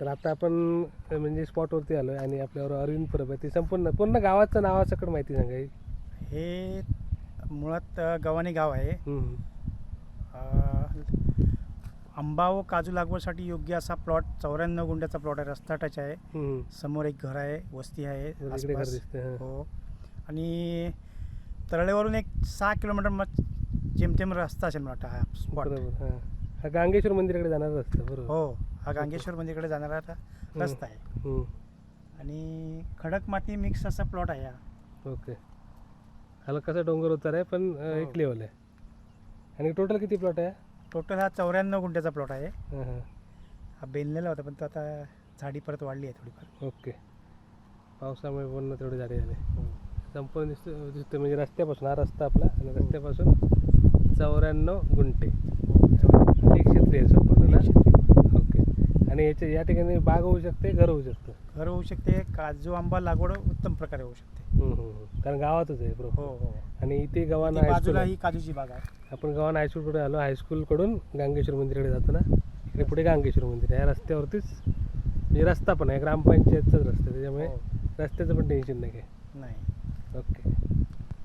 तर आता आपण म्हणजे स्पॉटवरती आलो आहे आणि आपल्यावर अरविंद परब आहे. ती संपूर्ण पूर्ण गावाचं नावासकट माहिती सांगा एक. हे मुळात गव्हाणे गाव आहे. आंबा व काजू लागवडसाठी योग्य असा प्लॉट चौऱ्याण्णव गुंड्याचा प्लॉट आहे. रस्ता टच आहे. समोर एक घर आहे वस्ती आहे हा. आणि तळेवरून एक सहा किलोमीटर मग जेमतेम रस्ता असेल मला वाटतं हा स्पॉट गांगेश्वर मंदिराकडे जाणार रस्ता बरोबर. हो. हा गांगेश्वर मंदिरकडे जाणारा आता रस्ता आहे. हम्म. आणि खडक माती मिक्स असा प्लॉट आहे हा. ओके. हलकासा डोंगर उतार आहे पण अ, एक हो. लेवल आहे. आणि टोटल किती प्लॉट आहे? टोटल हा चौऱ्याण्णव गुंठ्याचा प्लॉट आहे. हा, हा. हा बेनलेला होता पण तो आता झाडी परत वाढली आहे थोडीफार. ओके. पावसामुळे पूर्ण तेवढे झाडे झाले. संपूर्ण दिसतो दिसतो म्हणजे रस्त्यापासून हा रस्ता आपला आणि रस्त्यापासून चौऱ्याण्णव गुंठे एक क्षेत्री आहे संपूर्ण ना ओके आणि याच्या या ठिकाणी बाग होऊ शकते घर होऊ शकतं. घर होऊ शकते काजू आंबा लागवड उत्तम प्रकारे होऊ शकते. हम्म, हम्म, हम्म. कारण गावातच आहे हो बरोबर हो. आणि इथे गव्हाण हायस्कूल बाजूला आहे. ही काजूची बाग आहे. आपण गव्हाण हायस्कूलकडे आलो हायस्कूलकडून गांगेश्वर मंदिराकडे जातो ना. इकडे पुढे गांगेश्वर मंदिर आहे. या रस्त्यावरतीच म्हणजे रस्ता पण आहे ग्रामपंचायतचाच रस्ता आहे, त्याच्यामुळे हो. रस्त्याचं पण टेन्शन नाही काय नाही. ओके